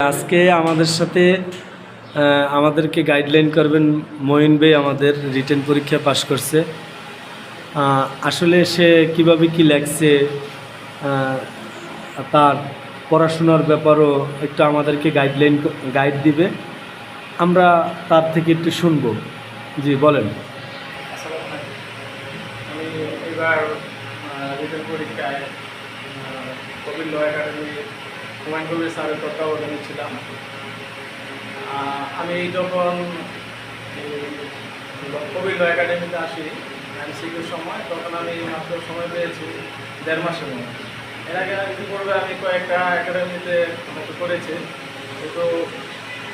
আজকে আমাদের সাথে আমাদেরকে গাইডলাইন করবেন মঈন ভাই আমাদের রিটেন পরীক্ষা পাশ করছে। আসলে সে কীভাবে কি লেখছে তার পড়াশোনার ব্যাপারও একটু আমাদেরকে গাইডলাইন গাইড দিবে। আমরা তার থেকে একটু শুনব। জি, বলেন। আমি এবার পরীক্ষায় ল একাডেমি হুমায়ুন কবির স্যারের তত্ত্বাবধানে ছিলাম আমি যখন কবির একাডেমিতে আসি এমসিকিউর সময়, তখন আমি মাত্র সময় পেয়েছি দেড় মাসের মতো। এর আগে ইতিপূর্বে আমি কয়েকটা একাডেমিতে মতো করেছি। কিন্তু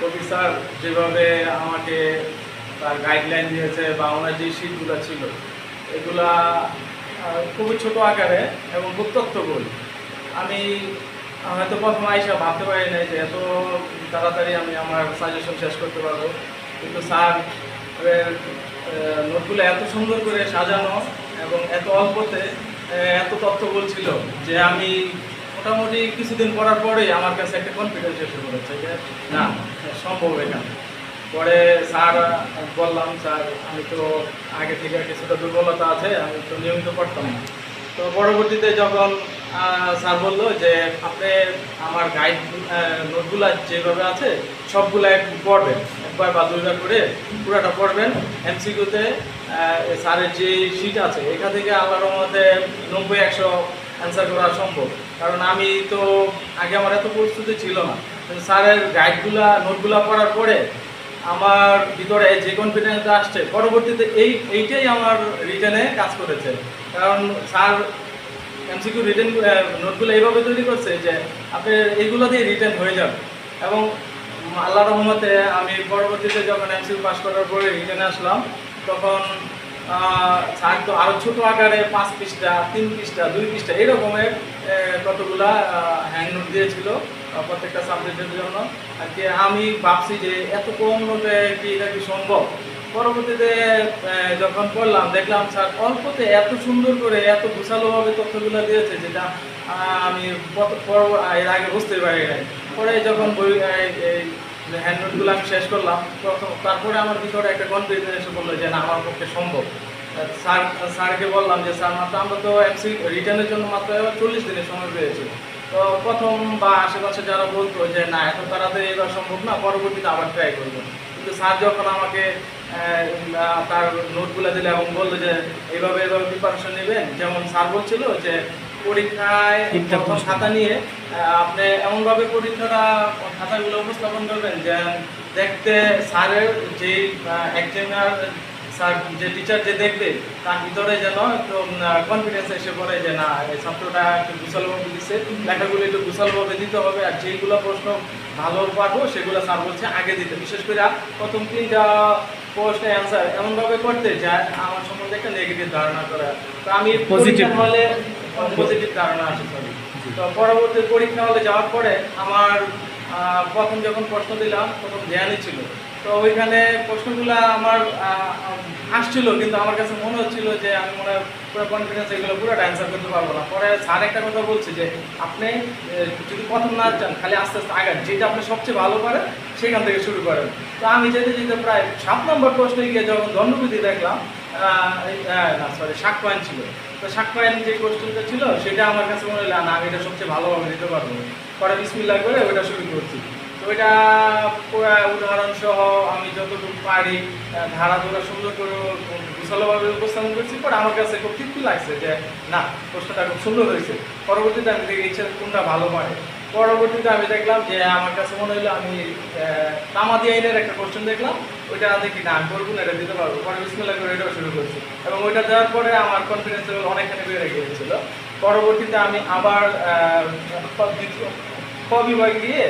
কবি স্যার যেভাবে আমাকে তার গাইডলাইন দিয়েছে বা ওনার যে শীটগুলো ছিল, এগুলা খুবই ছোট আকারে এবং খুব তথ্যবহুল আমি হয়তো প্রথম আইসা ভাবতে পারি নাই যে এত তাড়াতাড়ি আমি আমার সাজেশন শেষ করতে পারব। কিন্তু স্যার নোটগুলো এত সুন্দর করে সাজানো এবং এত অল্পতে এত তথ্য বলছিল যে আমি মোটামুটি কিছুদিন পড়ার পরেই আমার কাছে একটা কনফিডেন্স এসে পড়েছে যে না, সম্ভব এটা পরে স্যার বললাম স্যার আমি তো আগে থেকে কিছুটা দুর্বলতা আছে, আমি তো নিয়মিত পড়তাম না। তো পরবর্তীতে যখন স্যার বলল যে আপনি আমার গাইড নোটগুলো যেভাবে আছে, সবগুলো একটু পড়বেন, একবার বা দুইবার করে পুরোটা পড়বেন। এমসিকিউতে স্যারের যে শিট আছে, এখান থেকে আমার রহমতে নব্বই, একশো অ্যান্সার করা সম্ভব। কারণ আমি তো, আগে আমার এত পরিস্থিতি ছিল না। কিন্তু স্যারের গাইডগুলা নোটগুলা পড়ার পরে আমার ভিতরে যে কনফিডেন্সটা আসছে, পরবর্তীতে এই, এইটাই আমার রিটার্নে কাজ করেছে। কারণ স্যার এমসিকিউ রিটার্ন নোটগুলো এইভাবে তৈরি করছে যে আপনি এইগুলো দিয়ে রিটার্ন হয়ে যাবে। এবং আল্লাহ রহমতে আমি পরবর্তীতে যখন এমসিকিউ পাস করার পরে রিটেনে আসলাম, তখন স্যার তো আরও ছোটো আকারে পাঁচ পৃষ্ঠা, তিন পৃষ্ঠা, দুই পৃষ্ঠা এরকমের কতগুলা হ্যান্ড নোট দিয়েছিল প্রত্যেকটা সাবজেক্টের জন্য। আর কি আমি ভাবছি যে এত কম নোটে কি এটা কি সম্ভব? পরবর্তীতে যখন পড়লাম দেখলাম, স্যার, অল্পতে এত সুন্দর করে, এত গুছালোভাবে তথ্যগুলো দিয়েছে যেটা আমি এর আগে বুঝতে পারি নাই। পরে যখন বই হ্যান্ড নোটগুলো আমি শেষ করলাম তখন তারপরে আমার ভিতরে একটা কনফিডেন্স এসে বলল যে, না, আমার পক্ষে সম্ভব। স্যার, স্যারকে বললাম যে, স্যার, মাত্র আমরা তো এমসি রিটার্নের জন্য মাত্র চল্লিশ দিনের সময় পেয়েছি। তো প্রথম বা আশেপাশে যারা বলতো যে, না, এত তাড়াতাড়ি এবার সম্ভব না, পরবর্তীতে আবার ট্রাই করব। কিন্তু স্যার যখন আমাকে তার নোটগুলো দিলে এবং বলল যে এইভাবে এইভাবে প্রিপারেশন নেবেন যেমন স্যার বলছিল যে পরীক্ষায় খাতা নিয়ে আপনি এমনভাবে পরীক্ষাটা খাতাগুলো উপস্থাপন করবেন যে দেখতে স্যারের যে এক্সামিনার যে টিচার যে দেখবে তার ভিতরে যেন একটু কনফিডেন্স এসে পড়ে যে না এই ছাত্রটা একটু গুছালোভাবে দিচ্ছে লেখাগুলো একটু গুছালোভাবে দিতে হবে আর যেগুলো প্রশ্ন ভালো পারব সেগুলো স্যার বলছে আগে দিতে। বিশেষ করে প্রথম তিনটা প্রশ্ন অ্যান্সার এমনভাবে করতে যে আমার সম্বন্ধে একটা নেগেটিভ ধারণা করা তো আমি. পরীক্ষার হলে পজিটিভ ধারণা আসে তো পরবর্তী পরীক্ষা হলে যাওয়ার পরে আমার প্রথম যখন প্রশ্ন দিলাম প্রথম ধ্যানই ছিল। তো ওইখানে প্রশ্নগুলো আমার আসছিল, কিন্তু আমার কাছে মনে হচ্ছিল যে আমি মনে হয় পুরো কনফিডেন্স এগুলো পুরো অ্যান্সার করতে পারব না। পরে স্যার একটা কথা বলছে যে, আপনি যদি প্রথম না চান, খালি আস্তে আস্তে আগান। যেটা আপনি সবচেয়ে ভালো পারেন, সেখান থেকে শুরু করেন। তো আমি যেতে যেতে প্রায় সাত নম্বর প্রশ্নে গিয়ে যখন দণ্ডবিধি দেখলাম সরি শাক পয়েন্ট ছিল। তো শাক পয়েন্ট যে কোশ্চেনটা ছিল সেটা আমার কাছে মনে হলো না আমি এটা সবচেয়ে ভালোভাবে দিতে পারব। পরে বিসমিল্লাহ করে ওটা শুরু করছি। তো ওইটা পুরো উদাহরণ সহ আমি যতটুকু পারি আহ, ধারা ধরা সুন্দর করে গুছালোভাবে উপস্থাপন করছি। পরে আমার কাছে খুব তৃপ্তি লাগছে যে না প্রশ্নটা খুব সুন্দর হয়েছে। পরবর্তীতে আমি দেখি ইচ্ছে কোনটা ভালো পারে? পরবর্তীতে আমি দেখলাম যে আমার কাছে মনে হলো আমি তামাদি আইনের একটা কোশ্চেন দেখলাম। ওইটা দেখি না আমি করব না এটা দিতে পারব? পরে বিসমিল্লাহ করে এটাও শুরু করছি। এবং ওইটা দেওয়ার পরে আমার কনফিডেন্স লেভেল অনেকখানি বেড়ে গিয়েছিল। পরবর্তীতে আমি আবার দ্বিতীয় ক বিভাগে গিয়ে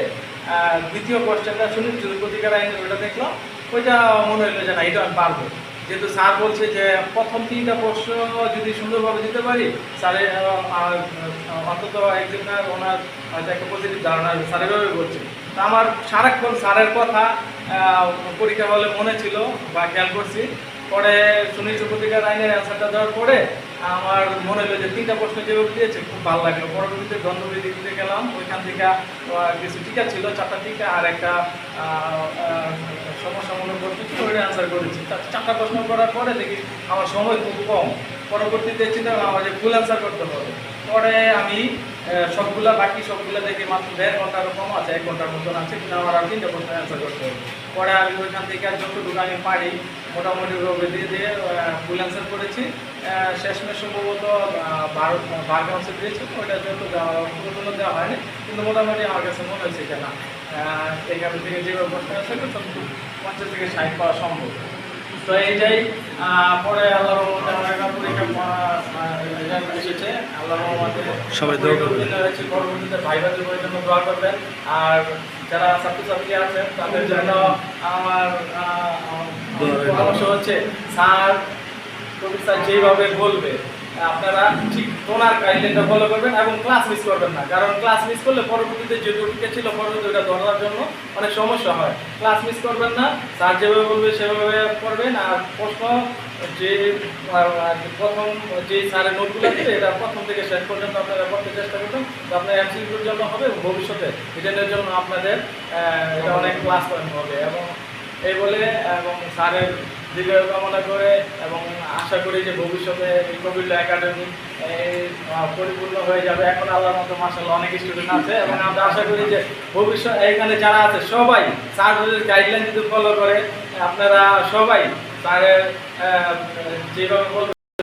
দ্বিতীয় কোশ্চেনটা শুনি প্রতিকার আইনের ওইটা দেখলাম। ওইটা মনে হলো যে না, এটা আমি পারব। যেহেতু স্যার বলছে যে প্রথম তিনটা প্রশ্ন যদি সুন্দরভাবে দিতে পারি স্যারের অন্তত একজনের ওনার হয়তো একটা পজিটিভ ধারণা আছে স্যার বলছে আমার সারাক্ষণ স্যারের কথা পরীক্ষা হলে মনে ছিল বা খেয়াল করছি। পরে সুনীল চক্রবর্তীকার আইনের অ্যান্সারটা দেওয়ার পরে আমার মনে হলো যে তিনটা প্রশ্ন যেভাবে দিয়েছে, খুব ভালো লাগল। পরবর্তীতে দ্বন্দ্ববিধি দিতে গেলাম। ওইখান থেকে কিছু টিকা ছিল, চারটা টিকা আর একটা সমস্যামূলক প্রশ্ন ছিল, ওইটা অ্যান্সার করেছি। চার- চারটা প্রশ্ন করার পরে দেখি আমার সময় খুব কম। পরবর্তীতে চিন্তা আমার যে ফুল অ্যান্সার করতে হবে। পরে আমি সবগুলা বাকি সবগুলা দেখে মাত্র দেড় ঘণ্টার কম আছে এক ঘণ্টার মতন আছে কিন্তু আমার আর তিনটা প্রশ্ন অ্যান্সার করতে হবে। পরে আমি ওইখান থেকে আর যতটুকু আমি পারি মোটামুটি ভাবে দিয়ে দিয়ে ফুল অ্যান্সার করেছি। শেষমেশ সম্ভবত বারো বার কাউন্সিল দিয়েছে ওইটা দেওয়া পুরোপুরি দেওয়া হয়নি কিন্তু মোটামুটি আমার কাছে মনে হয়েছে যে না আহ, এখান থেকে যেভাবে প্রশ্ন আছে পঞ্চাশ থেকে ষাট পাওয়া সম্ভব। তো এইটাই পরে আল্লাহ পরীক্ষা এসেছে আল্লাহ রহমতে সবাই দোয়া করবেন। পরবর্তীতে ভাই ভাইদের জন্য দোয়া করবেন আর যারা ছাত্রছাত্রী আছেন তাদের জন্য আমার পরামর্শ হচ্ছে স্যার কবির স্যার যেভাবে বলবে আপনারা ঠিক ওনার গাইডলাইনটা ফলো করবেন এবং ক্লাস মিস করবেন না। কারণ ক্লাস মিস করলে পরবর্তীতে যে টপিকটা ছিল, পরবর্তীতে ওটা ধরার জন্য অনেক সমস্যা হয়। ক্লাস মিস করবেন না স্যার যেভাবে বলবে সেভাবে করবেন আর প্রশ্ন যে প্রথম যে স্যারের নোটগুলো আছে, এটা প্রথম থেকে শেষ পর্যন্ত আপনারা করতে চেষ্টা করবেন আপনার এমসিকিউর জন্য হবে ভবিষ্যতে রিটার্নের জন্য আপনাদের এটা অনেক ক্লাস হবে এবং এই বলে এবং স্যারের দীর্ঘায়ু কামনা করে এবং আশা করি যে ভবিষ্যতে কবিল্লা একাডেমি পরিপূর্ণ হয়ে যাবে। এখন আল্লাহর মতো মাসাল্লাহ অনেক স্টুডেন্ট আছে এবং আমরা আশা করি যে ভবিষ্যৎ এখানে যারা আছে, সবাই স্যারের গাইডলাইন যদি ফলো করে, আপনারা সবাই স্যারের যেভাবে